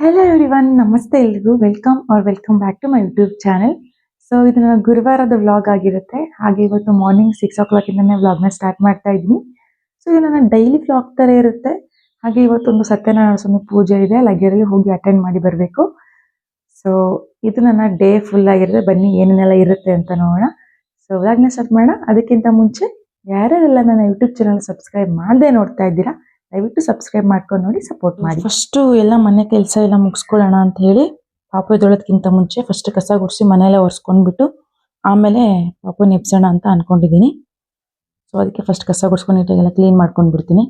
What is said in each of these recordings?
Hello everyone ನಮಸ್ತೆ ಎಲ್ರಿಗೂ. Welcome R welcome back to my YouTube channel so ಇದು ನನ್ನ ಗುರುವಾರದ ವ್ಲಾಗ್ ಆಗಿರುತ್ತೆ. ಹಾಗೆ ಇವತ್ತು ಮಾರ್ನಿಂಗ್ ಸಿಕ್ಸ್ ಓ ಕ್ಲಾಕಿಂದನೇ ವ್ಲಾಗ್ನ ಸ್ಟಾರ್ಟ್ ಮಾಡ್ತಾ ಇದ್ದೀನಿ. ಸೊ ಇದು ನನ್ನ ಡೈಲಿ ವ್ಲಾಗ್ ಥರ ಇರುತ್ತೆ. ಹಾಗೆ ಇವತ್ತೊಂದು ಸತ್ಯನಾರಾಯಣ ಸ್ವಾಮಿ ಪೂಜೆ ಇದೆ. ಲಗೇರಲ್ಲಿ ಹೋಗಿ ಅಟೆಂಡ್ ಮಾಡಿ ಬರಬೇಕು. ಸೊ ಇದು ನನ್ನ ಡೇ ಫುಲ್ ಆಗಿರುತ್ತೆ. ಬನ್ನಿ ಏನೇನೆಲ್ಲ ಇರುತ್ತೆ ಅಂತ ನೋಡೋಣ. ಸೊ ವ್ಲಾಗ್ನ ಸ್ಟಾರ್ಟ್ ಮಾಡೋಣ. ಅದಕ್ಕಿಂತ ಮುಂಚೆ, ಯಾರ್ಯಾರೆಲ್ಲ ನನ್ನ ಯೂಟ್ಯೂಬ್ ಚಾನಲ್ ಸಬ್ಸ್ಕ್ರೈಬ್ ಮಾಡದೆ ನೋಡ್ತಾ ಇದ್ದೀರಾ ದಯವಿಟ್ಟು ಸಬ್ಸ್ಕ್ರೈಬ್ ಮಾಡ್ಕೊಂಡು ನೋಡಿ ಸಪೋರ್ಟ್ ಮಾಡಿ. ಫಸ್ಟು ಎಲ್ಲ ಮನೆ ಕೆಲಸ ಎಲ್ಲ ಮುಗಿಸ್ಕೊಳ್ಳೋಣ ಅಂತ ಹೇಳಿ ಪಾಪು ಎದ್ದೊಳೋದ್ಕಿಂತ ಮುಂಚೆ ಫಸ್ಟ್ ಕಸ ಗುಡಿಸಿ ಮನೆಯೆಲ್ಲ ಒರೆಸ್ಕೊಂಡ್ಬಿಟ್ಟು ಆಮೇಲೆ ಪಾಪು ನೆಪ್ಸೋಣ ಅಂತ ಅನ್ಕೊಂಡಿದ್ದೀನಿ. ಸೊ ಅದಕ್ಕೆ ಫಸ್ಟ್ ಕಸ ಗುಡಿಸ್ಕೊಂಡು ನೀಟಾಗೆಲ್ಲ ಕ್ಲೀನ್ ಮಾಡ್ಕೊಂಡು ಬಿಡ್ತೀನಿ.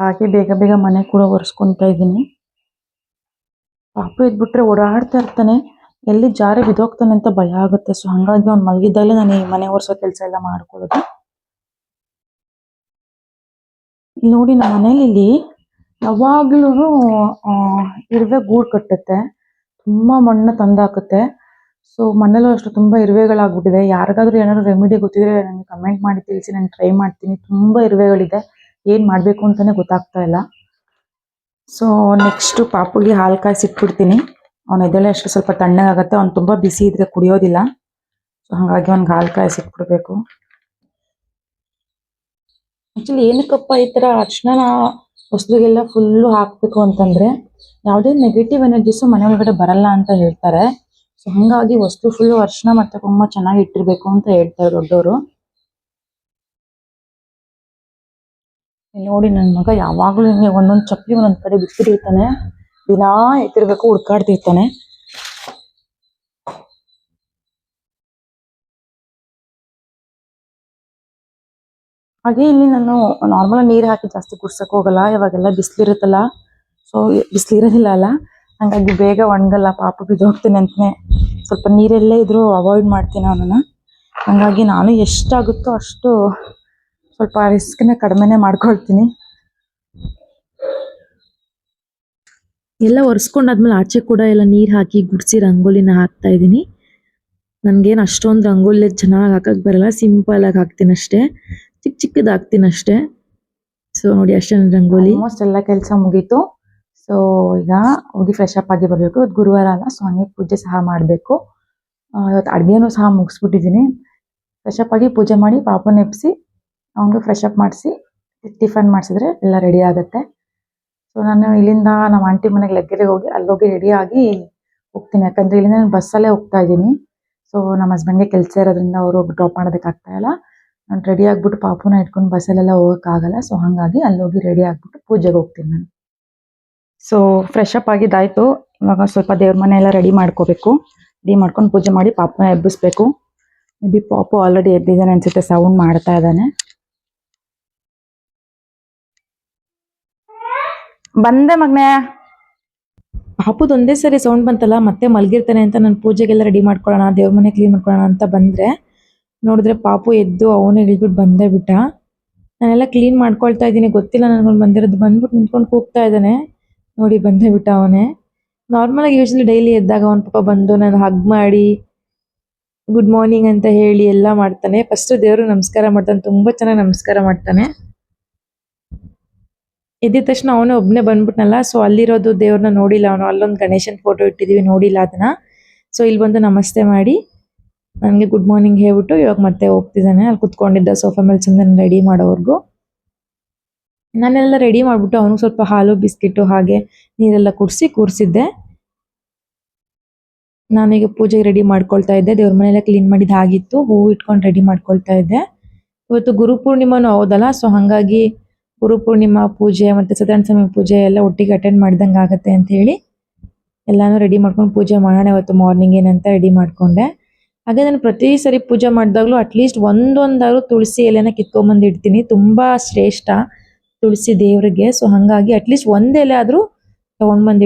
ಹಾಗೆ ಬೇಗ ಬೇಗ ಮನೆ ಕೂಡ ಒರೆಸ್ಕೊತಾ ಇದ್ದೀನಿ. ಪಾಪು ಎದ್ಬಿಟ್ರೆ ಓಡಾಡ್ತಾ ಇರ್ತಾನೆ. ಎಲ್ಲಿ ಜಾರಿ ಬಿದ್ದೋಗ್ತಾನೆ ಅಂತ ಭಯ ಆಗುತ್ತೆ. ಸೊ ಹಂಗಾಗಿ ಅವ್ನು ಮಲಗಿದ್ದಾಗಲೇ ನಾನು ಈ ಮನೆ ಒರೆಸೋ ಕೆಲಸ ಎಲ್ಲ ಮಾಡ್ಕೊಳ್ಳೋದು. ನೋಡಿ ನಮ್ಮ ಮನೇಲಿ ಯಾವಾಗ್ಲೂ ಇರುವೆ ಗೂಡು ಕಟ್ಟುತ್ತೆ. ತುಂಬಾ ಮಣ್ಣು ತಂದಾಕುತ್ತೆ. ಸೊ ಮನೇಲೂ ಅಷ್ಟು ತುಂಬಾ ಇರುವೆಗಳಾಗ್ಬಿಟ್ಟಿದೆ. ಯಾರಿಗಾದ್ರೂ ಏನಾದ್ರು ರೆಮಿಡಿ ಗೊತ್ತಿದ್ರೆ ನನಗೆ ಕಮೆಂಟ್ ಮಾಡಿ ತಿಳಿಸಿ, ನಾನು ಟ್ರೈ ಮಾಡ್ತೀನಿ. ತುಂಬಾ ಇರುವೆಗಳಿದೆ. ಏನ್ ಮಾಡ್ಬೇಕು ಅಂತಾನೆ ಗೊತ್ತಾಗ್ತಾ ಇಲ್ಲ. ಸೊ ನೆಕ್ಸ್ಟ್ ಪಾಪುಗೆ ಹಾಲು ಕಾಯಿಸಿಟ್ಬಿಡ್ತೀನಿ ಅವ್ನ ಎದೆಲೆ ಅಷ್ಟು ಸ್ವಲ್ಪ ತಣ್ಣಗಾಗತ್ತೆ. ಅವ್ನು ತುಂಬಾ ಬಿಸಿ ಇದ್ರೆ ಕುಡಿಯೋದಿಲ್ಲ. ಸೊ ಹಂಗಾಗಿ ಅವ್ನಿಗೆ ಹಾಲು ಕಾಯಿಸಿಟ್ಬಿಡ್ಬೇಕು ಆಕ್ಚುಲಿ ಏನಕ್ಕಪ್ಪ ಈ ತರ ಅರ್ಶಿಣನ ಹೊಸಲಿಗೆಲ್ಲ ಫುಲ್ಲು ಹಾಕ್ಬೇಕು ಅಂತಂದ್ರೆ ಯಾವುದೇ ನೆಗೆಟಿವ್ ಎನರ್ಜೀಸು ಮನೆ ಒಳಗಡೆ ಬರಲ್ಲ ಅಂತ ಹೇಳ್ತಾರೆ. ಸೊ ಹಾಗಾಗಿ ವಸ್ತು ಫುಲ್ಲು ಅರ್ಶಿನ ಮತ್ತೆ ಕುಂಕುಮ ಚೆನ್ನಾಗಿ ಇಟ್ಟಿರ್ಬೇಕು ಅಂತ ಹೇಳ್ತಾರೆ ದೊಡ್ಡವರು ನೋಡಿ ನನ್ನ ಮಗ ಯಾವಾಗಲೂ ಒಂದೊಂದು ಚಪ್ಪಲಿ ಒಂದೊಂದು ಕಡೆ ಬಿಟ್ಟಿರ್ತಾನೆ ದಿನಾ ಎತ್ತಿರ್ಬೇಕು, ಹುಡ್ಕಾಡ್ತಿರ್ತಾನೆ. ಹಾಗೆ ಇಲ್ಲಿ ನಾನು ನಾರ್ಮಲ್ ನೀರು ಹಾಕಿ ಜಾಸ್ತಿ ಕುಡ್ಸಕ್ ಹೋಗಲ್ಲ, ಇವಾಗೆಲ್ಲ ಬಿಸಿಲಿರುತ್ತಲ್ಲ ಸೊ ಬಿಸಿಲಿರೋದಿಲ್ಲ ಅಲ್ಲ. ಹಂಗಾಗಿ ಬೇಗ ಒಣಗಲ್ಲ, ಪಾಪ ಬಿದ್ದೋಗ್ತೀನಿ ಅಂತಾನೆ. ಸ್ವಲ್ಪ ನೀರೆಲ್ಲೇ ಇದ್ರೂ ಅವಾಯ್ಡ್ ಮಾಡ್ತೀನಿ ಅವನನ್ನ. ಹಂಗಾಗಿ ನಾನು ಎಷ್ಟಾಗುತ್ತೋ ಅಷ್ಟು ಸ್ವಲ್ಪ ರಿಸ್ಕ್ನ ಕಡಿಮೆನೆ ಮಾಡ್ಕೊಳ್ತೀನಿ. ಎಲ್ಲ ಒರೆಸ್ಕೊಂಡಾದ್ಮೇಲೆ ಆಚೆ ಕೂಡ ಎಲ್ಲ ನೀರು ಹಾಕಿ ಗುಡಿಸಿ ರಂಗೋಲಿನ ಹಾಕ್ತಾ ಇದ್ದೀನಿ. ನನಗೇನು ಅಷ್ಟೊಂದು ರಂಗೋಲಿ ಚೆನ್ನಾಗಿ ಹಾಕಕ್ಕೆ ಬರಲ್ಲ ಸಿಂಪಲ್ ಆಗಿ ಹಾಕ್ತೀನಿ ಅಷ್ಟೇ ಚಿಕ್ಕ ಚಿಕ್ಕದಾಗ್ತೀನಿ ಅಷ್ಟೇ. ಸೊ ನೋಡಿ ಅಷ್ಟೇ ರಂಗೋಲಿ. ಆಲ್ಮೋಸ್ಟ್ ಎಲ್ಲ ಕೆಲಸ ಮುಗೀತು. ಸೊ ಈಗ ಹೋಗಿ ಫ್ರೆಶ್ ಅಪ್ ಆಗಿ ಬರಬೇಕು. ಇವತ್ತು ಗುರುವಾರ ಅಲ್ಲ ಸೊ ಹಂಗೆ ಪೂಜೆ ಸಹ ಮಾಡಬೇಕು. ಇವತ್ತು ಅಡುಗೆನೂ ಸಹ ಮುಗಿಸ್ಬಿಟ್ಟಿದ್ದೀನಿ ಫ್ರೆಶ್ ಅಪ್ ಆಗಿ ಪೂಜೆ ಮಾಡಿ ಪಾಪನ ಎಪ್ಪಿಸಿ ಅವನಿಗೆ ಫ್ರೆಶ್ ಅಪ್ ಮಾಡಿಸಿ, ಟಿಫನ್ ಮಾಡಿಸಿದ್ರೆ ಎಲ್ಲ ರೆಡಿ ಆಗುತ್ತೆ. ಸೊ ನಾನು ಇಲ್ಲಿಂದ ನಮ್ಮ ಆಂಟಿ ಮನೆಗೆ ಲಗ್ಗೆರೆಗೆ ಹೋಗಿ, ಅಲ್ಲೋಗಿ ರೆಡಿ ಆಗಿ ಹೋಗ್ತೀನಿ. ಯಾಕಂದರೆ ಇಲ್ಲಿಂದ ನಾನು ಬಸ್ಸಲ್ಲೇ ಹೋಗ್ತಾ ಇದ್ದೀನಿ. ಸೊ ನಮ್ಮ ಹಸ್ಬೆಂಡ್ಗೆ ಕೆಲಸ ಇರೋದ್ರಿಂದ ಅವರು ಡ್ರಾಪ್ ಮಾಡೋದಕ್ಕಾಗ್ತಾ ಇಲ್ಲ. ನಾನು ರೆಡಿ ಆಗ್ಬಿಟ್ಟು ಪಾಪುನ ಇಟ್ಕೊಂಡು ಬಸ್ಸಲ್ಲೆಲ್ಲ ಹೋಗೋಕ್ಕಾಗಲ್ಲ. ಸೊ ಹಾಗಾಗಿ ಅಲ್ಲೋಗಿ ರೆಡಿ ಆಗ್ಬಿಟ್ಟು ಪೂಜೆಗೆ ಹೋಗ್ತೀನಿ ನಾನು. ಸೊ ಫ್ರೆಶ್ ಅಪ್ ಆಗಿದ್ದಾಯ್ತು. ಇವಾಗ ಸ್ವಲ್ಪ ದೇವ್ರ ಮನೆ ಎಲ್ಲ ರೆಡಿ ಮಾಡ್ಕೋಬೇಕು. ರೆಡಿ ಮಾಡ್ಕೊಂಡು ಪೂಜೆ ಮಾಡಿ ಪಾಪುನ ಎಬ್ಬಿಸ್ಬೇಕು. ಮೇ ಬಿ ಪಾಪು ಆಲ್ರೆಡಿ ಎದ್ದಿದ್ದಾನೆ ಅನ್ಸುತ್ತೆ ಸೌಂಡ್ ಮಾಡ್ತಾ ಇದ್ದಾನೆ. ಬಂದೆ ಮಗ್ನೆ. ಪಾಪುದ್ ಒಂದೇ ಸರಿ ಸೌಂಡ್ ಬಂತಲ್ಲ, ಮತ್ತೆ ಮಲಗಿರ್ತಾನೆ ಅಂತ ನಾನು ಪೂಜೆಗೆಲ್ಲ ರೆಡಿ ಮಾಡ್ಕೊಳ್ಳೋಣ, ದೇವ್ರ ಮನೆ ಕ್ಲೀನ್ ಮಾಡ್ಕೊಳ್ಳೋಣ ಅಂತ ಬಂದ್ರೆ. ನೋಡಿದ್ರೆ ಪಾಪು ಎದ್ದು ಅವನು ಇಳಿದ್ಬಿಟ್ಟು ಬಂದೇ ಬಿಟ್ಟ. ನಾನೆಲ್ಲ ಕ್ಲೀನ್ ಮಾಡ್ಕೊಳ್ತಾ ಇದ್ದೀನಿ. ಗೊತ್ತಿಲ್ಲ ನನ್ಗೊಂದು ಬಂದಿರೋದು. ಬಂದ್ಬಿಟ್ಟು ನಿಂತ್ಕೊಂಡು ಕೂಗ್ತಾ ಇದ್ದಾನೆ. ನೋಡಿ, ಬಂದೇ ಬಿಟ್ಟ ಅವನೇ. ನಾರ್ಮಲ್ ಆಗಿ ಯೂಶಲಿ ಡೈಲಿ ಎದ್ದಾಗ ಅವನ ಪಾಪ ಬಂದು ನಾನು ಹಗ್ ಮಾಡಿ ಗುಡ್ ಮಾರ್ನಿಂಗ್ ಅಂತ ಹೇಳಿ ಎಲ್ಲ ಮಾಡ್ತಾನೆ. ಫಸ್ಟ್ ದೇವರು ನಮಸ್ಕಾರ ಮಾಡ್ತಾನೆ. ತುಂಬಾ ಚೆನ್ನಾಗಿ ನಮಸ್ಕಾರ ಮಾಡ್ತಾನೆ. ಎದ್ದಿದ ತಕ್ಷಣ ಅವನೇ ಒಬ್ಬನೇ ಬಂದ್ಬಿಟ್ನಲ್ಲ ಸೊ ಅಲ್ಲಿರೋದು ದೇವ್ರನ್ನ ನೋಡಿಲ್ಲ ಅವನು. ಅಲ್ಲೊಂದು ಗಣೇಶನ ಫೋಟೋ ಇಟ್ಟಿದ್ದೀವಿ ನೋಡಿಲ್ಲ ಅದನ್ನ. ಸೊ ಇಲ್ಲಿ ಬಂದು ನಮಸ್ತೆ ಮಾಡಿ ನನಗೆ ಗುಡ್ ಮಾರ್ನಿಂಗ್ ಹೇಳ್ಬಿಟ್ಟು ಇವಾಗ ಮತ್ತೆ ಹೋಗ್ತಿದ್ದಾನೆ. ಅಲ್ಲಿ ಕುತ್ಕೊಂಡಿದ್ದ ಸೋಫಾ ಮೇಲೆ ಸುಮ್ಮನೆ ರೆಡಿ ಮಾಡೋವರೆಗೂ. ನಾನೆಲ್ಲ ರೆಡಿ ಮಾಡ್ಬಿಟ್ಟು ಅವನಿಗೆ ಸ್ವಲ್ಪ ಹಾಲು ಬಿಸ್ಕಿಟ್ಟು ಹಾಗೆ ನೀರೆಲ್ಲ ಕುಡಿಸಿ ಕೂರಿಸಿದ್ದೆ. ನಾನೀಗ ಪೂಜೆಗೆ ರೆಡಿ ಮಾಡ್ಕೊಳ್ತಾ ಇದ್ದೆ. ದೇವ್ರ ಮನೆಯೆಲ್ಲ ಕ್ಲೀನ್ ಮಾಡಿದ್ದು ಆಗಿತ್ತು ಹೂವು ಇಟ್ಕೊಂಡು ರೆಡಿ ಮಾಡ್ಕೊಳ್ತಾ ಇದ್ದೆ. ಇವತ್ತು ಗುರು ಪೂರ್ಣಿಮಾನು ಹೌದಲ್ಲ? ಸೊ ಹಾಗಾಗಿ ಗುರು ಪೂರ್ಣಿಮಾ ಪೂಜೆ ಮತ್ತು ಸತ್ಯನಾರಾಯಣ ಸ್ವಾಮಿ ಪೂಜೆ ಎಲ್ಲ ಒಟ್ಟಿಗೆ ಅಟೆಂಡ್ ಮಾಡ್ದಂಗೆ ಆಗುತ್ತೆ ಅಂತ ಹೇಳಿ ಎಲ್ಲಾನು ರೆಡಿ ಮಾಡ್ಕೊಂಡು ಪೂಜೆ ಮಾಡೋಣ ಇವತ್ತು ಮಾರ್ನಿಂಗ್ ಏನಂತ ರೆಡಿ ಮಾಡ್ಕೊಂಡೆ. ಹಾಗೆ ನಾನು ಪ್ರತಿ ಸರಿ ಪೂಜೆ ಮಾಡಿದಾಗಲೂ ಅಟ್ಲೀಸ್ಟ್ ಒಂದೊಂದಾದ್ರು ತುಳಸಿ ಎಲೆನ ಕಿತ್ಕೊಂಬಂದು ಇಡ್ತೀನಿ. ತುಂಬಾ ಶ್ರೇಷ್ಠ ತುಳಸಿ ದೇವರಿಗೆ. ಸೊ ಹಾಗಾಗಿ ಅಟ್ಲೀಸ್ಟ್ ಒಂದೆಲೆ ಎಲೆ ಆದ್ರೂ ತಗೊಂಡ್ ಬಂದು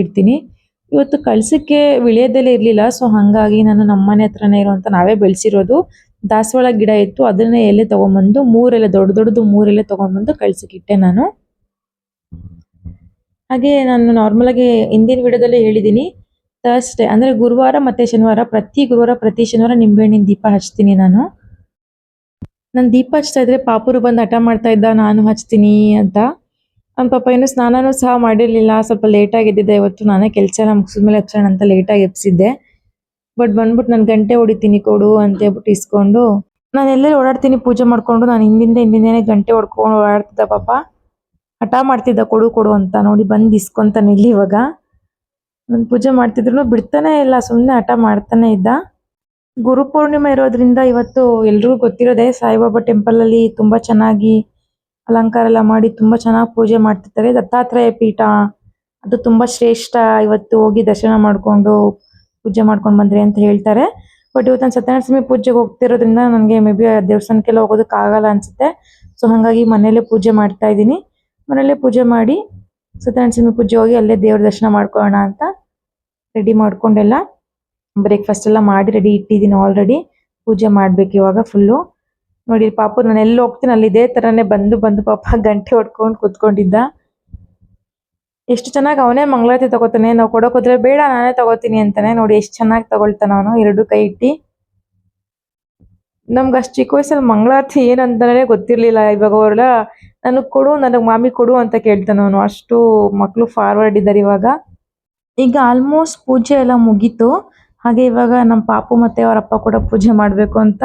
ಇವತ್ತು ಕಳ್ಸಕ್ಕೆ ವಿಳೆಯದೆಲೆ ಇರ್ಲಿಲ್ಲ. ಸೊ ಹಾಗಾಗಿ ನಾನು ನಮ್ಮನೆ ಹತ್ರನೇ ಇರುವಂತ ನಾವೇ ಬೆಳೆಸಿರೋದು. ದಾಸವಾಳ ಗಿಡ ಇತ್ತು. ಅದನ್ನೇ ಎಲೆ ತೊಗೊಂಬಂದು ಮೂರೆಲೆ ದೊಡ್ಡ ದೊಡ್ಡದು ಮೂರೆಲೆ ತೊಗೊಂಡ್ಬಂದು ಕಳ್ಸಕ್ಕಿಟ್ಟೆ ನಾನು. ಹಾಗೆ ನಾನು ನಾರ್ಮಲಾಗಿ ಹಿಂದಿನ ವಿಡಿಯೋದಲ್ಲೇ ಹೇಳಿದ್ದೀನಿ ಥರ್ಸ್ಡೇ ಅಂದ್ರೆ ಗುರುವಾರ ಮತ್ತೆ ಶನಿವಾರ, ಪ್ರತಿ ಗುರುವಾರ, ಪ್ರತಿ ಶನಿವಾರ ನಿಂಬೆಹಣ್ಣಿನ ದೀಪ ಹಚ್ತೀನಿ ನಾನು. ನಾನು ದೀಪ ಹಚ್ತಾ ಇದ್ರೆ ಪಾಪುರು ಬಂದು ಹಠ ಮಾಡ್ತಾ ಇದ್ದ, ನಾನು ಹಚ್ತೀನಿ ಅಂತ. ನಮ್ಮ ಪಾಪ ಏನು ಸ್ನಾನನೂ ಸಹ ಮಾಡಿರಲಿಲ್ಲ, ಸ್ವಲ್ಪ ಲೇಟಾಗಿ ಎದ್ದಿದ್ದೆ ಇವತ್ತು. ನಾನೇ ಕೆಲಸ ಎಲ್ಲ ಮುಗಿಸಿದ್ಮೇಲೆ ಹಚ್ಚೋಣ ಅಂತ ಲೇಟಾಗಿ ಎಪ್ಸಿದ್ದೆ ಬಟ್ ಬಂದ್ಬಿಟ್ಟು ನಾನು ಗಂಟೆ ಹೊಡಿತೀನಿ ಕೊಡು ಅಂತ ಹೇಳ್ಬಿಟ್ಟು ಇಸ್ಕೊಂಡು. ನಾನು ಎಲ್ಲೆಲ್ಲಿ ಓಡಾಡ್ತೀನಿ ಪೂಜೆ ಮಾಡ್ಕೊಂಡು, ನಾನು ಹಿಂದಿಂದ ಹಿಂದಿಂದೇನೆ ಗಂಟೆ ಹೊಡ್ಕೊಂಡು ಓಡಾಡ್ತಿದ್ದ ಪಾಪ. ಹಠ ಮಾಡ್ತಿದ್ದ, ಕೊಡು ಕೊಡು ಅಂತ ನೋಡಿ ಬಂದು ಇಸ್ಕೊಂತಾನೆ ಇಲ್ಲಿ ಇವಾಗ. ನಾನು ಪೂಜೆ ಮಾಡ್ತಿದ್ರು ಬಿಡ್ತಾನೆ ಇಲ್ಲ ಸುಮ್ಮನೆ ಹಠ ಮಾಡ್ತಾನೆ ಇದ್ದ. ಗುರುಪೂರ್ಣಿಮೆ ಇರೋದ್ರಿಂದ ಇವತ್ತು ಎಲ್ರಿಗೂ ಗೊತ್ತಿರೋದೇ ಸಾಯಿಬಾಬಾ ಟೆಂಪಲ್ ಅಲ್ಲಿ ತುಂಬಾ ಚೆನ್ನಾಗಿ ಅಲಂಕಾರ ಎಲ್ಲ ಮಾಡಿ ತುಂಬಾ ಚೆನ್ನಾಗಿ ಪೂಜೆ ಮಾಡ್ತಿರ್ತಾರೆ. ದತ್ತಾತ್ರೇಯ ಪೀಠ, ಅದು ತುಂಬಾ ಶ್ರೇಷ್ಠ ಇವತ್ತು ಹೋಗಿ ದರ್ಶನ ಮಾಡ್ಕೊಂಡು ಪೂಜೆ ಮಾಡ್ಕೊಂಡು ಬಂದ್ರಿ ಅಂತ ಹೇಳ್ತಾರೆ. ಬಟ್ ಇವತ್ತು ನಾನು ಸತ್ಯನಾರಾಯಣ ಪೂಜೆಗೆ ಹೋಗ್ತಿರೋದ್ರಿಂದ ನನಗೆ ಮೇ ಬಿ ದೇವಸ್ಥಾನಕ್ಕೆಲ್ಲ ಹೋಗೋದಕ್ಕೆ ಆಗಲ್ಲ ಅನ್ಸುತ್ತೆ. ಸೊ ಹಾಗಾಗಿ ಮನೇಲೆ ಪೂಜೆ ಮಾಡ್ತಾ ಇದ್ದೀನಿ. ಮನೇಲೆ ಪೂಜೆ ಮಾಡಿ ಸತ್ಯನಾರಾಯಣ ಪೂಜೆ ಹೋಗಿ ಅಲ್ಲೇ ದೇವ್ರ ದರ್ಶನ ಮಾಡ್ಕೊಳ್ಳೋಣ ಅಂತ ರೆಡಿ ಮಾಡ್ಕೊಂಡೆಲ್ಲ. ಬ್ರೇಕ್ಫಾಸ್ಟ್ ಎಲ್ಲ ಮಾಡಿ ರೆಡಿ ಇಟ್ಟಿದ್ದೀನಿ ಆಲ್ರೆಡಿ ಪೂಜೆ ಮಾಡ್ಬೇಕು ಇವಾಗ ಫುಲ್ಲು ನೋಡಿ ಪಾಪು, ನಾನು ಎಲ್ಲಿ ಹೋಗ್ತೀನಿ, ಅಲ್ಲಿ ಇದೇ ಥರನೇ ಬಂದು ಬಂದು ಪಾಪ ಗಂಟೆ ಹೊಡ್ಕೊಂಡು ಕೂತ್ಕೊಂಡಿದ್ದ. ಎಷ್ಟು ಚೆನ್ನಾಗಿ ಅವನೇ ಮಂಗಳಾರತಿ ತಗೋತಾನೆ, ನಾವು ಕೊಡೋಕೋದ್ರೆ ಬೇಡ, ನಾನೇ ತಗೋತೀನಿ ಅಂತಾನೆ. ನೋಡಿ ಎಷ್ಟು ಚೆನ್ನಾಗಿ ತಗೊಳ್ತಾನ ಅವನು, ಎರಡು ಕೈ ಇಟ್ಟಿ. ನಮ್ಗೆ ಅಷ್ಟು ಚಿಕ್ಕ ವಯಸ್ಸಲ್ಲಿ ಮಂಗಳಾರತಿ ಏನಂತಾನೆ ಗೊತ್ತಿರಲಿಲ್ಲ. ಇವಾಗ ಅವರೆಲ್ಲ ನನಗೆ ಕೊಡು, ನನಗೆ ಮಾಮಿ ಕೊಡು ಅಂತ ಕೇಳ್ತಾನೆ ಅವನು. ಅಷ್ಟು ಮಕ್ಕಳು ಫಾರ್ವರ್ಡ್ ಇದ್ದಾರೆ ಇವಾಗ. ಈಗ ಆಲ್ಮೋಸ್ಟ್ ಪೂಜೆ ಎಲ್ಲ ಮುಗೀತು. ಹಾಗೆ ಇವಾಗ ನಮ್ಮ ಪಾಪು ಮತ್ತೆ ಅವ್ರ ಅಪ್ಪ ಕೂಡ ಪೂಜೆ ಮಾಡಬೇಕು ಅಂತ.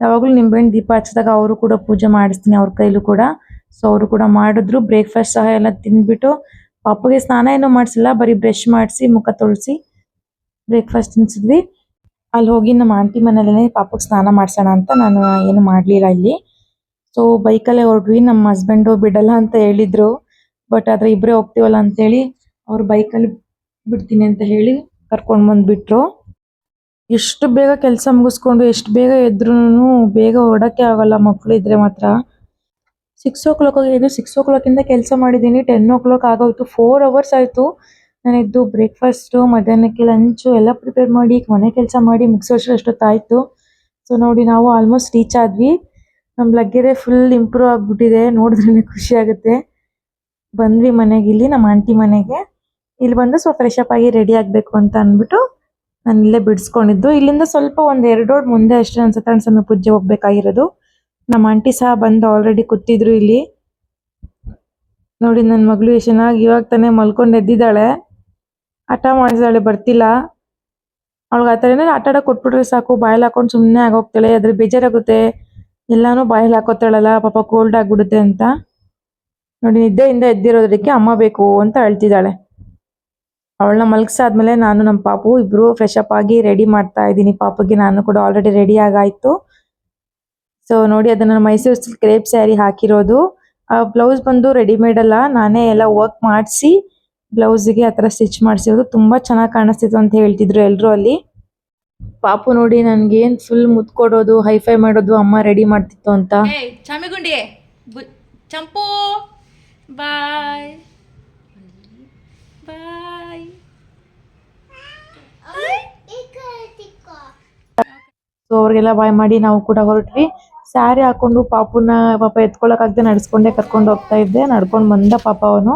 ಯಾವಾಗಲೂ ನಿಂಬೆಹಣ್ಣು ದೀಪ ಹಚ್ಚಿದಾಗ ಅವರು ಕೂಡ ಪೂಜೆ ಮಾಡಿಸ್ತೀನಿ ಅವ್ರ ಕೈಲೂ ಕೂಡ. ಸೊ ಅವರು ಕೂಡ ಮಾಡಿದ್ರು. ಬ್ರೇಕ್ಫಾಸ್ಟ್ ಸಹ ಎಲ್ಲ ತಿಂದ್ಬಿಟ್ಟು ಪಾಪುಗೆ ಸ್ನಾನ ಏನೂ ಮಾಡಿಸಿಲ್ಲ. ಬರೀ ಬ್ರಷ್ ಮಾಡಿಸಿ, ಮುಖ ತೊಳಿಸಿ ಬ್ರೇಕ್ಫಾಸ್ಟ್ ತಿನ್ಸಿದ್ವಿ. ಅಲ್ಲಿ ಹೋಗಿ ನಮ್ಮ ಆಂಟಿ ಮನೇಲೇ ಪಾಪಕ್ಕೆ ಸ್ನಾನ ಮಾಡ್ಸೋಣ ಅಂತ ನಾನು ಏನು ಮಾಡಲಿಲ್ಲ ಇಲ್ಲಿ. ಸೊ ಬೈಕಲ್ಲೇ ಹೊರಡ್ವಿ ನಮ್ಮ ಹಸ್ಬೆಂಡು ಬಿಡಲ್ಲ ಅಂತ ಹೇಳಿದ್ರು. ಬಟ್ ಆದರೆ ಇಬ್ಬರೇ ಹೋಗ್ತೀವಲ್ಲ ಅಂತೇಳಿ ಅವ್ರು ಬೈಕಲ್ಲಿ ಬಿಡ್ತೀನಿ ಅಂತ ಹೇಳಿ ಕರ್ಕೊಂಡು ಬಂದುಬಿಟ್ರು. ಎಷ್ಟು ಬೇಗ ಕೆಲಸ ಮುಗಿಸ್ಕೊಂಡು, ಎಷ್ಟು ಬೇಗ ಎದ್ರೂ ಬೇಗ ಹೊರಡಕ್ಕೆ ಆಗಲ್ಲ ಮಕ್ಕಳು ಇದ್ರೆ ಮಾತ್ರ. ಸಿಕ್ಸ್ ಓ ಕ್ಲಾಕ್ ಇದು ಸಿಕ್ಸ್ ಓ ಕ್ಲಾಕಿಂದ ಕೆಲಸ ಮಾಡಿದ್ದೀನಿ. ಟೆನ್ ಓ ಕ್ಲಾಕ್ ಆಗೋಯ್ತು. ಫೋರ್ ಅವರ್ಸ್ ಆಯಿತು. ನಾನು ಎದ್ದು ಬ್ರೇಕ್ಫಾಸ್ಟು ಮಧ್ಯಾಹ್ನಕ್ಕೆ ಲಂಚು ಎಲ್ಲ ಪ್ರಿಪೇರ್ ಮಾಡಿ, ಮನೆ ಕೆಲಸ ಮಾಡಿ ಮುಗಿಸೋಷ್ಟು ಅಷ್ಟೊತ್ತಾಯಿತು ಸೊ ನೋಡಿ ನಾವು ಆಲ್ಮೋಸ್ಟ್ ರೀಚ್ ಆದ್ವಿ. ನಮ್ಮ ಲಗ್ಗೆರೆ ಫುಲ್ ಇಂಪ್ರೂವ್ ಆಗಿಬಿಟ್ಟಿದೆ. ನೋಡಿದ್ರೇ ಖುಷಿ ಆಗುತ್ತೆ. ಬಂದ್ವಿ ಮನೆಗೆ ಇಲ್ಲಿ, ನಮ್ಮ ಆಂಟಿ ಮನೆಗೆ. ಇಲ್ಲಿ ಬಂದು ಸ್ವಲ್ಪ ಫ್ರೆಶ್ ಅಪ್ ಆಗಿ ರೆಡಿ ಆಗಬೇಕು ಅಂತ ಅಂದ್ಬಿಟ್ಟು ನಾನು ಇಲ್ಲೇ ಬಿಡಿಸ್ಕೊಂಡಿದ್ದು. ಇಲ್ಲಿಂದ ಸ್ವಲ್ಪ ಒಂದು ಎರಡು ರೋಡ್ ಮುಂದೆ ಅಷ್ಟೇ ನನ್ನ ಸ್ವಾಮಿ ಪೂಜೆ ಹೋಗ್ಬೇಕಾಗಿರೋದು. ನಮ್ಮ ಆಂಟಿ ಸಹ ಬಂದು ಆಲ್ರೆಡಿ ಕೂತಿದ್ರು ಇಲ್ಲಿ. ನೋಡಿ ನನ್ನ ಮಗಳು ಎಷ್ಟು ಚೆನ್ನಾಗಿ ಇವಾಗ ತಾನೇ ಮಲ್ಕೊಂಡು ಎದ್ದಿದ್ದಾಳೆ. ಹಠ ಮಾಡಿದಾಳೆ ಬರ್ತಿಲ್ಲ. ಅವಳಿಗೆ ಆ ಥರ ಏನಾದ್ರು ಆಟ ಆಡೋಕೆ ಕೊಟ್ಬಿಟ್ರೆ ಸಾಕು, ಬಾಯಲ್ಲಿ ಹಾಕೊಂಡು ಸುಮ್ಮನೆ ಆಗೋಗ್ತಾಳೆ, ಅದ್ರ ಬೇಜಾರಾಗುತ್ತೆ. ಎಲ್ಲಾನು ಬಾಯಲ್ಲಿ ಹಾಕೋತಾಳಲ್ಲ, ಪಾಪ ಕೋಲ್ಡ್ ಆಗಿಬಿಡುತ್ತೆ ಅಂತ. ನೋಡಿ, ನಿದ್ದೆಯಿಂದ ಎದ್ದಿರೋದಕ್ಕೆ ಅಮ್ಮ ಬೇಕು ಅಂತ ಅಳ್ತಿದ್ದಾಳೆ. ಅವಳನ್ನ ಮಲಗಿಸಾದ್ಮೇಲೆ ನಾನು ನಮ್ಮ ಪಾಪು ಇಬ್ಬರು ಫ್ರೆಶ್ ಅಪ್ ಆಗಿ ರೆಡಿ ಮಾಡ್ತಾ ಇದ್ದೀನಿ. ಪಾಪಗೆ ನಾನು ಕೂಡ ಆಲ್ರೆಡಿ ರೆಡಿ ಆಗಾಯ್ತು. ಸೊ ನೋಡಿ, ಅದನ್ನ ಮೈಸೂರು ಸಿಲ್ಕ್ ಕ್ರೇಪ್ ಸ್ಯಾರಿ ಹಾಕಿರೋದು. ಬ್ಲೌಸ್ ಬಂದು ರೆಡಿಮೇಡ್ ಅಲ್ಲ, ನಾನೇ ಎಲ್ಲ ವರ್ಕ್ ಮಾಡಿಸಿ ಬ್ಲೌಸ್ಗೆ ಆ ಥರ ಸ್ಟಿಚ್ ಮಾಡಿಸಿರೋದು ತುಂಬಾ ಚೆನ್ನಾಗಿ ಕಾಣಿಸ್ತಿತ್ತು ಅಂತ ಹೇಳ್ತಿದ್ರು ಎಲ್ರು ಅಲ್ಲಿ. ಪಾಪು ನೋಡಿ ನನಗೆ ಏನ್ ಫುಲ್ ಮುತ್ಕೊಡೋದು ಹೈಫೈ ಮಾಡೋದು ಅಮ್ಮ ರೆಡಿ ಮಾಡ್ತಿತ್ತು ಅಂತ. ಚಾಮಿಗುಂಡಿ ಚಂಪು ಬಾಯ್ ಬಾಯ್. ಸೊ ಅವ್ರಿಗೆಲ್ಲ ಬಾಯ್ ಮಾಡಿ ನಾವು ಕೂಡ ಹೊರಟ್ವಿ. ಸ್ಯಾರಿ ಹಾಕೊಂಡು ಪಾಪುನ ಪಾಪ ಎತ್ಕೊಳಕ್ಕಾಗದೆ ನಡ್ಸ್ಕೊಂಡೆ ಕರ್ಕೊಂಡು ಹೋಗ್ತಾ ಇದ್ದೆ. ನಡ್ಕೊಂಡು ಬಂದ ಪಾಪ ಅವನು.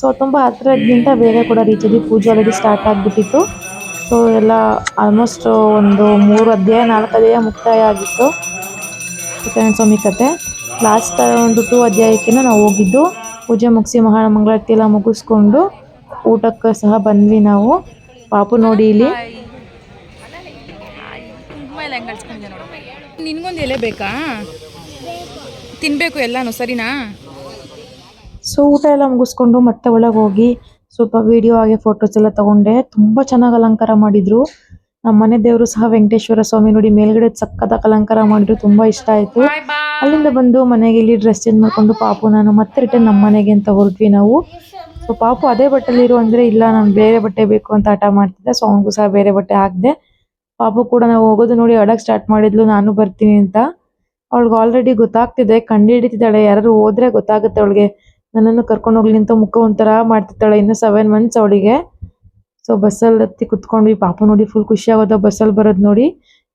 ಸೊ ತುಂಬ ಹತ್ತಿರಕ್ಕಿಂತ ಬೇಗ ಕೂಡ ರೀಚ್ ಪೂಜೆ ಆಲ್ರೆಡಿ ಸ್ಟಾರ್ಟ್ ಆಗಿಬಿಟ್ಟಿತ್ತು. ಸೊ ಎಲ್ಲ ಆಲ್ಮೋಸ್ಟ್ ಒಂದು ಮೂರು ಅಧ್ಯಾಯ, ನಾಲ್ಕು ಅಧ್ಯಾಯ ಮುಕ್ತಾಯ ಆಗಿತ್ತು. ಸ್ವಾಮಿ ಕತೆ. ಲಾಸ್ಟ್ ಒಂದು ಟೂ ಅಧ್ಯಾಯಕ್ಕೆ ನಾವು ಹೋಗಿದ್ದು. ಪೂಜೆ ಮುಗಿಸಿ ಮಹಾ ಮಂಗಳಾರತಿ ಎಲ್ಲ ಮುಗಿಸ್ಕೊಂಡು ಊಟಕ್ಕೆ ಸಹ ಬಂದ್ವಿ ನಾವು. ಪಾಪು ನೋಡಿ ಇಲ್ಲಿ. ನಿನ್ಗೊಂದು ಎಲೆ ಬೇಕಾ? ತಿನ್ಬೇಕು ಎಲ್ಲಾನು, ಸರಿನಾ? ಸೊ ಊಟ ಎಲ್ಲ ಮುಗಿಸ್ಕೊಂಡು ಮತ್ತೆ ಒಳಗೆ ಹೋಗಿ ಸ್ವಲ್ಪ ವಿಡಿಯೋ ಹಾಗೆ ಫೋಟೋಸ್ ಎಲ್ಲ ತಗೊಂಡೆ. ತುಂಬಾ ಚೆನ್ನಾಗಿ ಅಲಂಕಾರ ಮಾಡಿದ್ರು. ನಮ್ಮ ಮನೆ ದೇವರು ಸಹ ವೆಂಕಟೇಶ್ವರ ಸ್ವಾಮಿ ನೋಡಿ ಮೇಲ್ಗಡೆ ಸಕ್ಕತ್ತಾಗಿ ಅಲಂಕಾರ ಮಾಡಿದ್ರು. ತುಂಬಾ ಇಷ್ಟ ಆಯ್ತು. ಅಲ್ಲಿಂದ ಬಂದು ಮನೆಗೆ ಇಲ್ಲಿ ಡ್ರೆಸ್ ಚೇಂಜ್ ಮಾಡ್ಕೊಂಡು ಪಾಪು ನಾನು ಮತ್ತೆ ರಿಟರ್ನ್ ನಮ್ಮ ಮನೆಗೆ ಅಂತ ಹೊರಟ್ವಿ ನಾವು. ಸೊ ಪಾಪು ಅದೇ ಬಟ್ಟೆಲಿ ಇರು ಅಂದ್ರೆ ಇಲ್ಲ ನಾನು ಬೇರೆ ಬಟ್ಟೆ ಬೇಕು ಅಂತ ಆಟ ಮಾಡ್ತಿದ್ದೆ. ಸೊ ಅವನಿಗೂ ಸಹ ಬೇರೆ ಬಟ್ಟೆ ಹಾಕ್ದೆ. ಪಾಪು ಕೂಡ ನಾವು ಹೋಗೋದು ನೋಡಿ ಅಡಕ್ ಸ್ಟಾರ್ಟ್ ಮಾಡಿದ್ಲು. ನಾನು ಬರ್ತೀನಿ ಅಂತ. ಅವಳಿಗೆ ಆಲ್ರೆಡಿ ಗೊತ್ತಾಗ್ತಿದೆ. ಕಂಡು ಹಿಡಿತಿದ್ದಾಳೆ. ಯಾರು ಹೋದ್ರೆ ಗೊತ್ತಾಗುತ್ತೆ ಅವಳಿಗೆ. ನನ್ನನ್ನು ಕರ್ಕೊಂಡು ಹೋಗ್ಲಿ ಅಂತ ಮುಖ ಒಂಥರ ಮಾಡ್ತಿರ್ತಾಳೆ. ಇನ್ನು ಸೆವೆನ್ ಮಂತ್ಸ್ ಅವಳಿಗೆ. ಸೊ ಬಸ್ಸಲ್ಲಿ ಹತ್ತಿ ಕುತ್ಕೊಂಡ್ವಿ. ಪಾಪ ನೋಡಿ ಫುಲ್ ಖುಷಿ ಆಗೋದ ಬಸ್ಸಲ್ಲಿ ಬರೋದು ನೋಡಿ.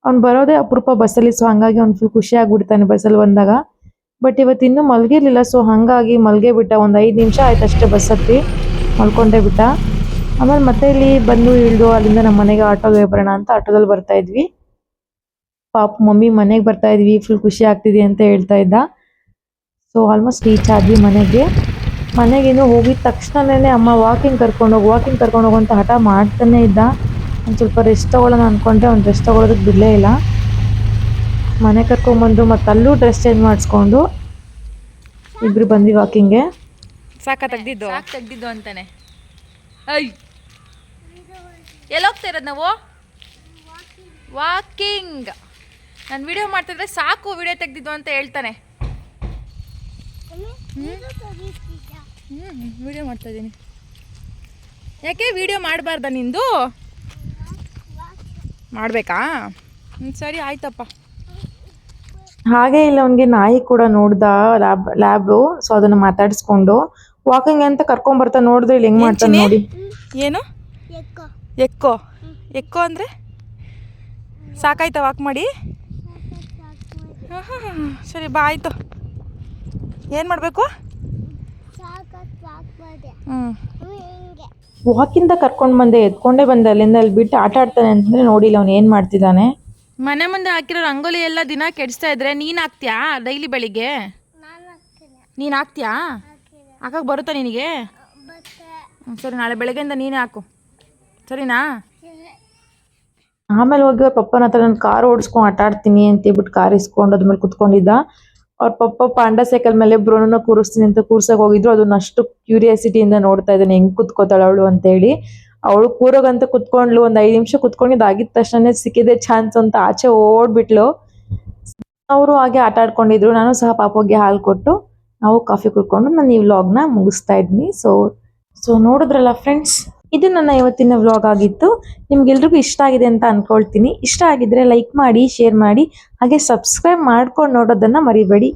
ಅವ್ನು ಬರೋದೇ ಅಪರೂಪ ಬಸ್ಸಲ್ಲಿ ಸೊ ಹಂಗಾಗಿ ಅವ್ನು ಫುಲ್ ಖುಷಿ ಆಗ್ಬಿಡ್ತಾನೆ ಬಸ್ಸಲ್ಲಿ ಬಂದಾಗ. ಬಟ್ ಇವತ್ತು ಇನ್ನೂ ಮಲ್ಗಿರ್ಲಿಲ್ಲ. ಸೊ ಹಂಗಾಗಿ ಮಲಗೇ ಬಿಟ್ಟ. ಒಂದು ಐದು ನಿಮಿಷ ಆಯ್ತು ಅಷ್ಟೇ ಬಸ್ ಹತ್ತಿ. ಮಲ್ಕೊಂಡೇ ಬಿಟ್ಟ. ಆಮೇಲೆ ಮತ್ತೆ ಇಲ್ಲಿ ಬಂದು ಇಳಿದು ಅಲ್ಲಿಂದ ನಮ್ಮ ಮನೆಗೆ ಆಟೋಗೆ ಬರೋಣ ಅಂತ ಆಟೋದಲ್ಲಿ ಬರ್ತಾ ಇದ್ವಿ. ಪಾಪ ಮಮ್ಮಿ ಮನೆಗೆ ಬರ್ತಾ ಇದ್ವಿ. ಫುಲ್ ಖುಷಿ ಆಗ್ತಿದೆ ಅಂತ ಹೇಳ್ತಾ ಇದ್ದ. ಸೊ ಆಲ್ಮೋಸ್ಟ್ ರೀಚ್ ಆದ್ವಿ ಮನೆಗೆ. ಮನೆಗೇನು ಹೋಗಿದ ತಕ್ಷಣನೇ ಅಮ್ಮ ವಾಕಿಂಗ್ ಕರ್ಕೊಂಡು ಹೋಗಿ ವಾಕಿಂಗ್ ಕರ್ಕೊಂಡು ಹೋಗು ಅಂತ ಹಠ ಮಾಡ್ತಾನೆ ಇದ್ದ. ಒಂದು ಸ್ವಲ್ಪ ರೆಸ್ಟ್ ತೊಗೊಳ್ಳೋಣ ಅಂದ್ಕೊಂಡೆ ಅವ್ನು ರೆಸ್ಟ್ ತೊಗೊಳೋದಕ್ಕೆ ಬಿಡಲೇ ಇಲ್ಲ. ಮನೆ ಕರ್ಕೊಂಡ್ಬಂದು ಮತ್ತು ಅಲ್ಲೂ ಡ್ರೆಸ್ ಚೇಂಜ್ ಮಾಡಿಸ್ಕೊಂಡು ಇಬ್ರು ಬಂದ್ವಿ ವಾಕಿಂಗ್ಗೆ ಸಾಕ ತೆಗ್ದಿದ್ದು? ಸಾಕು ತೆಗ್ದಿದ್ದು ಅಂತಾನೆ. ಐ! ಎಲ್ಲೋಗ್ತಾ ಇರೋದು ನಾವು? ವಾಕಿಂಗ್ ನಾನು ವಿಡಿಯೋ ಮಾಡ್ತಿದ್ರೆ ಸಾಕು ವಿಡಿಯೋ ತೆಗ್ದಿದ್ದು ಅಂತ ಹೇಳ್ತಾನೆ. ಹ್ಞೂ ವಿಡಿಯೋ ಮಾಡ್ತಾ ಇದ್ದೀನಿ ಯಾಕೆ ವಿಡಿಯೋ ಮಾಡಬಾರ್ದ ನಿಂದು ಮಾಡಬೇಕಾ ಹ್ಞೂ ಸರಿ ಆಯ್ತಪ್ಪ ಹಾಗೆ ಇಲ್ಲ ಅವನಿಗೆ ನಾಯಿ ಕೂಡ ನೋಡ್ದ ಲ್ಯಾಬ್ ಲ್ಯಾಬು ಸೊ ಅದನ್ನ ಮಾತಾಡಿಸ್ಕೊಂಡು ವಾಕಿಂಗ್ ಅಂತ ಕರ್ಕೊಂಡ್ ಬರ್ತಾ ನೋಡಿದ್ರೆ ಇಲ್ಲಿ ಹೆಂಗ್ ಮಾಡ್ತಾನೆ ನೋಡಿ ಏನು ಎಕ್ಕೋ ಎಕ್ಕೋ ಅಂದರೆ ಸಾಕಾಯ್ತಾ ವಾಕ್ ಮಾಡಿ ಸರಿ ಬಾ ಆಯಿತು ಏನು ಮಾಡಬೇಕು? ವಾಕಿಂದ ಕರ್ಕೊಂಡ್ ಬಂದೆ ಎತ್ಕೊಂಡೇ ಬಂದೆ ಅಲ್ಲಿಂದ ಅಲ್ಲಿ ಬಿಟ್ಟು ಆಟ ಆಡ್ತಾನೆ ಅಂತಂದ್ರೆ ನೋಡಿಲ್ಲ ಅವ್ನು ಏನ್ ಮಾಡ್ತಿದ್ದಾನೆ. ಮನೆ ಮುಂದೆ ಹಾಕಿರೋ ರಂಗೋಲಿ ಎಲ್ಲ ದಿನ ಕೆಡಿಸ್ತಾ ಇದ್ರೆ ನೀನು ಹಾಕ್ತೀಯಾ ಡೈಲಿ ಬೆಳಿಗ್ಗೆ? ನೀನು ಹಾಕ್ತೀಯಾ? ಹಾಕಕ್ಕೆ ಬರುತ್ತಾ ನಿನಗೆ? ಸರಿ ನಾಳೆ ಬೆಳಗ್ಗೆಯಿಂದ ನೀನೇ ಹಾಕು. ಸರಿನಾ? ಆಮೇಲೆ ಹೋಗಿ ಅವ್ರ ಪಪ್ಪನ ಹತ್ರ ನಾನು ಕಾರ್ ಓಡಿಸ್ಕೊಂಡು ಆಟ ಆಡ್ತೀನಿ ಅಂತ ಹೇಳ್ಬಿಟ್ಟು ಕಾರ್ ಇಸ್ಕೊಂಡು ಅದ್ಮೇಲೆ ಕುತ್ಕೊಂಡಿದ್ದ. ಅವ್ರ ಪಪ್ಪ ಪಾಂಡ ಸೈಕಲ್ ಮೇಲೆ ಬ್ರೋನನ್ನ ಕೂರಿಸ್ತೀನಿ ಅಂತ ಕೂರ್ಸಕ್ ಹೋಗಿದ್ರು. ಅದನ್ನ ಅಷ್ಟು ಕ್ಯೂರಿಯಾಸಿಟಿಯಿಂದ ನೋಡ್ತಾ ಇದ್ದಾನೆ. ಹೆಂಗ್ ಕುತ್ಕೋತಾಳ ಅವಳು ಅಂತ ಹೇಳಿ. ಅವಳು ಕೂರೋಗಂತ ಕುತ್ಕೊಂಡ್ಲು, ಒಂದ್ ಐದ್ ನಿಮಿಷ ಕುತ್ಕೊಂಡಿದ್ದು ಆಗಿದ ತಕ್ಷಣ ಸಿಕ್ಕಿದೆ ಚಾನ್ಸ್ ಅಂತ ಆಚೆ ಓಡ್ಬಿಟ್ಲು. ಅವರು ಹಾಗೆ ಆಟ ಆಡ್ಕೊಂಡಿದ್ರು. ನಾನು ಸಹ ಪಾಪಗೆ ಹಾಲು ಕೊಟ್ಟು ನಾವು ಕಾಫಿ ಕುಡ್ಕೊಂಡು ನಾನು ಈ ವ್ಲಾಗ್ನ ಮುಗಿಸ್ತಾ ಇದ್ನಿ. ಸೊ ಸೊ ನೋಡಿದ್ರಲ್ಲ ಫ್ರೆಂಡ್ಸ್ ಇದು ನನ್ನ ಇವತ್ತಿನ ವ್ಲಾಗ್ ಆಗಿತ್ತು. ನಿಮ್ಗೆಲ್ರಿಗೂ ಇಷ್ಟ ಆಗಿದೆ ಅಂತ ಅನ್ಕೊಳ್ತೀನಿ. ಇಷ್ಟ ಆಗಿದ್ರೆ ಲೈಕ್ ಮಾಡಿ ಶೇರ್ ಮಾಡಿ, ಹಾಗೆ ಸಬ್ಸ್ಕ್ರೈಬ್ ಮಾಡ್ಕೊಂಡು ನೋಡೋದನ್ನ ಮರಿಬೇಡಿ.